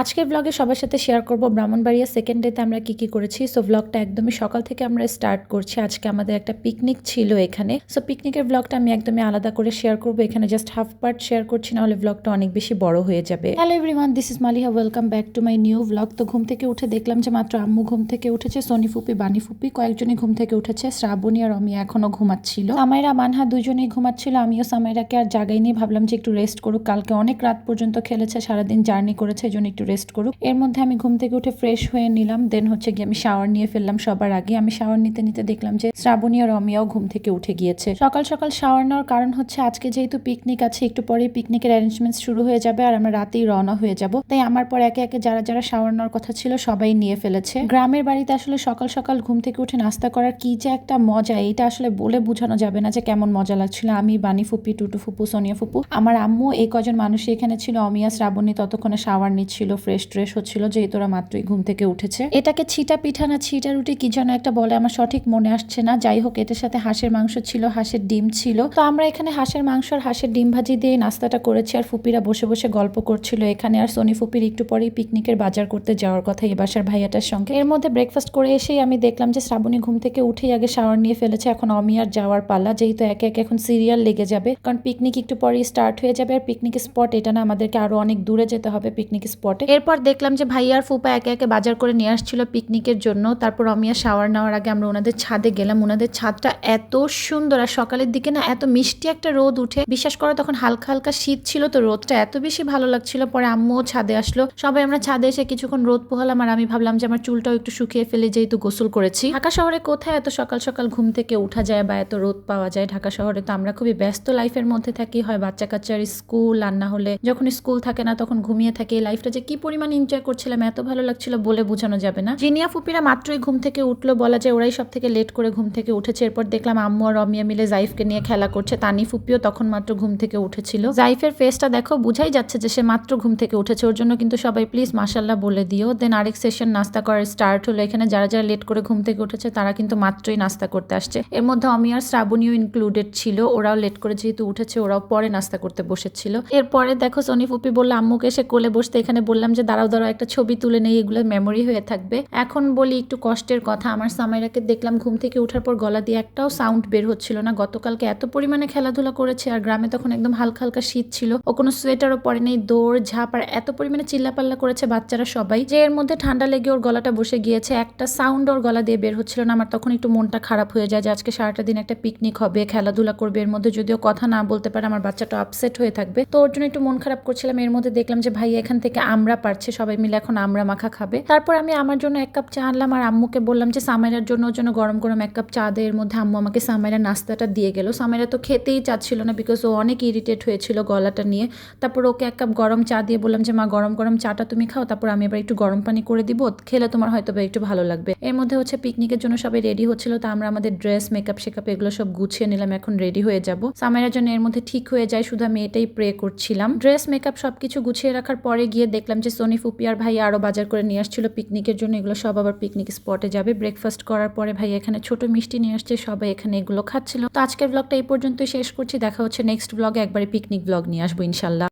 আজকের ব্লগে সবার সাথে শেয়ার করব ব্রাহ্মণবাড়িয়া সেকেন্ড ডেতে আমরা কি কি করেছি। সো ব্লগটা একদমই সকাল থেকে আমরা স্টার্ট করছি। আজকে আমাদের একটা পিকনিক ছিল এখানে। সো পিকনিকের ব্লগটা আমি একদমই আলাদা করে শেয়ার করব। এখানে জাস্ট হাফ পার্ট শেয়ার করছি না হলে ব্লগটা অনেক বেশি বড় হয়ে যাবে। Hello everyone this is Maliha. Welcome back to my new blog তো ঘুম থেকে উঠে দেখলাম যে মাত্র আম্মু ঘুম থেকে উঠেছে, সোনি ফুপি, বানি ফুপি, কয়েকজনই ঘুম থেকে উঠেছে। শ্রাবণী আর অমি এখনও ঘুমাচ্ছিল। সামাইরা, মানহা দুজনেই ঘুমাচ্ছিল, আমিও সামাইরাকে আর জাগাই নিয়ে ভাবলাম যে একটু রেস্ট করুক। কালকে অনেক রাত পর্যন্ত খেলেছে, সারাদিন জার্নি করেছে, এই জন্য একটু রেস্ট করুক। এর মধ্যে আমি ঘুম থেকে উঠে ফ্রেশ হয়ে নিলাম। দেন হচ্ছে গিয়ে আমি শাওয়ার নিয়ে ফেললাম সবার আগে। আমি শাওয়ার নিতে নিতে দেখলাম যে শ্রাবণী আর অমিয়াও ঘুম থেকে উঠে গিয়েছে। সকাল সকাল শাওয়ার নেওয়ার কারণ হচ্ছে আজকে যেহেতু পিকনিক আছে, একটু পরে পিকনিকের অ্যারেঞ্জমেন্ট শুরু হয়ে যাবে আর আমরা রাতেই রওনা হয়ে যাব। তাই আমার পর একে একে যারা যারা শাওয়ার নেওয়ার কথা ছিল সবাই নিয়ে ফেলেছে। গ্রামের বাড়িতে আসলে সকাল সকাল ঘুম থেকে উঠে নাস্তা করার কি যে একটা মজা, এইটা আসলে বলে বোঝানো যাবে না যে কেমন মজা লাগছিল। আমি, বানি ফুপি, টুটু ফুপু, সোনিয়া ফুপু, আমার আম্মু, এই কজন মানুষই এখানে ছিল। অমিয়া, শ্রাবণী ততক্ষণে শাওয়ার নিচ্ছিল। ফ্রেশ ট্রেশ হচ্ছিল যেহেতু ওরা মাত্রই ঘুম থেকে উঠেছে। এটাকে ছিটা পিঠা না ছিটা রুটি কি যেন একটা বলে, আমার সঠিক মনে আসছে না। যাই হোক, এটার সাথে হাঁসের মাংস ছিল, হাঁসের ডিম ছিল। তো আমরা এখানে হাঁসের মাংস আর হাঁসের ডিম ভাজি দিয়ে নাস্তাটা করেছি আর ফুপিরা বসে বসে গল্প করছিল এখানে। আর সোনি ফুপির একটু পরেই পিকনিকের বাজার করতে যাওয়ার কথা এই বাসার ভাইয়াটার সঙ্গে। এর মধ্যে ব্রেকফাস্ট করে এসেই আমি দেখলাম যে শ্রাবণী ঘুম থেকে উঠেই আগে শাওয়ার নিয়ে ফেলেছে। এখন অমিয়ার যাওয়ার পালা, যেহেতু একে একে এখন সিরিয়াল লেগে যাবে। কারণ পিকনিক একটু পরেই স্টার্ট হয়ে যাবে। আর পিকনিক স্পট এটা না আমাদেরকে আরও অনেক দূরে যেতে হবে। পিকনিক স্পটে এরপর দেখলাম যে ভাইয়ার ফুপা একে একে বাজার করে নিয়ে আসছিল পিকনিকের জন্য। তারপর অমিয়া শাওয়ার নেওয়ার আগে আমরা ওনাদের ছাদে গেলাম। ওনাদের ছাদটা এত সুন্দর আর সকালের দিকে না এত মিষ্টি একটা রোদ উঠে। বিশ্বাস করো তখন হালকা হালকা শীত ছিল তো রোদটা এত বেশি ভালো লাগছিল। পরে আম্মুও ছাদে আসলো। সবাই আমরা ছাদে এসে কিছুক্ষণ রোদ পোহালাম আর আমি ভাবলাম যে আমার চুলটাও একটু শুকিয়ে ফেলে যেহেতু গোসল করেছি। ঢাকা শহরে কোথায় এত সকাল সকাল ঘুম থেকে উঠা যায় বা এত রোদ পাওয়া যায়? ঢাকা শহরে তো আমরা খুবই ব্যস্ত লাইফের মধ্যে থাকি। হয় বাচ্চা কাচ্চার স্কুল আর না হলে যখন স্কুল থাকে না তখন ঘুমিয়ে থাকে। এই লাইফটা যে কি পরিমাণ এনজয় করছিলাম, এত ভালো লাগছিল বলে বোঝানো যাবে না। জিনিয়া ফুপিরা মাত্রই ঘুম থেকে উঠল, বলা যায় ওরাই সব থেকে লেট করে ঘুম থেকে উঠেছে। এরপর দেখলাম আম্মু আর রমিয়া মিলে জাইফকে নিয়ে খেলা করছে। তানি ফুপিও তখন মাত্র ঘুম থেকে উঠেছিল। জাইফের ফেসটা দেখো, বুঝাই যাচ্ছে যে সে মাত্র ঘুম থেকে উঠেছে। ওর জন্য কিন্তু সবাই প্লিজ মাসাল্লাহ বলে দিও। দেন আরেক সেশন নাস্তা করার স্টার্ট হলো। এখানে যারা যারা লেট করে ঘুম থেকে উঠেছে, তারা কিন্তু মাত্রই নাস্তা করতে আসছে। এর মধ্যে অমি আর শ্রাবণীও ইনক্লুডেড ছিল। ওরাও লেট করে যেহেতু উঠেছে, ওরাও পরে নাস্তা করতে বসেছিল। এরপরে দেখো সোনি ফুপি বলল, আম্মুকে এসে কোলে বসতে এখানে বললাম যে, দাঁড়াও দাঁড়াও, একটা ছবি তুলে নেই, এগুলো মেমোরি হয়ে থাকবে। এখন বলি একটু কষ্টের কথা, আমার সামাইরাকে দেখলাম ঘুম থেকে ওঠার পর গলা দিয়ে একটাও সাউন্ড বের হচ্ছিল না। গতকালকে এত পরিমাণে খেলাধুলা করেছে আর গ্রামে তখন একদম হালকা হালকা শীত ছিল। ও কোনো সোয়েটারও পরে নেই, দৌড়, ঝাঁপ আর এত পরিমাণে চিল্লাপাল্লা করেছে বাচ্চারা সবাই যে, এর মধ্যে ঠান্ডা লেগে ওর গলাটা বসে গিয়েছে। একটা সাউন্ড ওর গলা দিয়ে বের হচ্ছিল না, আমার তখন একটু মনটা খারাপ হয়ে যায় যে, আজকে সারাটা দিন একটা পিকনিক হবে, খেলাধুলা করবে, এর মধ্যে যদিও কথা না বলতে পারে, আমার বাচ্চাটা আপসেট হয়ে থাকবে। তো ওর জন্য একটু মন খারাপ করছিলাম, এর মধ্যে দেখলাম যে ভাই এখান থেকে আমরা পারছে, সবাই মিলে এখন আমরা মাখা খাবে। তারপর আমি আমার জন্য এক কাপ চা আনলাম আর আম্মুকে বললাম যে, সামাইরার জন্য জন্য গরম গরম এক কাপ চা দেয়। এর মধ্যে আম্মু আমাকে সামাইরা নাস্তাটা দিয়ে গেল। সামাইরা তো খেতেই চাচ্ছিল না বিকজ ও অনেক ইরিটেট হয়েছিল গলাটা নিয়ে। তারপর ওকে এক কাপ গরম চা দিয়ে বললাম যে, মা, গরম গরম চাটা তুমি খাও, তারপর আমি এবার একটু গরম পানি করে দিব। খেলে তোমার হয়তো একটু ভালো লাগবে। এর মধ্যে হচ্ছে পিকনিকের জন্য সবাই রেডি হচ্ছিল, তো আমরা আমাদের ড্রেস মেকআপ শেকআপ এগুলো সব গুছিয়ে নিলাম, এখন রেডি হয়ে যাব। সামাইরার জন্য এর মধ্যে ঠিক হয়ে যায়, শুধু আমি এটাই প্রে করছিলাম। ড্রেস মেকআপ সবকিছু গুছিয়ে রাখার পরে গিয়ে দেখলাম যে সোনি ফুপিয়ার ভাই আরও বাজার করে নিয়ে আসছিল পিকনিকের জন্য। এগুলো সব আবার পিকনিক স্পটে যাবে। ব্রেকফাস্ট করার পরে ভাই এখানে ছোট মিষ্টি নিয়ে আসছে। সবাই এখানে এগুলো খাচ্ছিল। তো আজকের ব্লগটা এই পর্যন্তই শেষ করছি। দেখা হচ্ছে নেক্সট ব্লগে একবারে পিকনিক ব্লগ নিয়ে আসব ইনশাল্লাহ।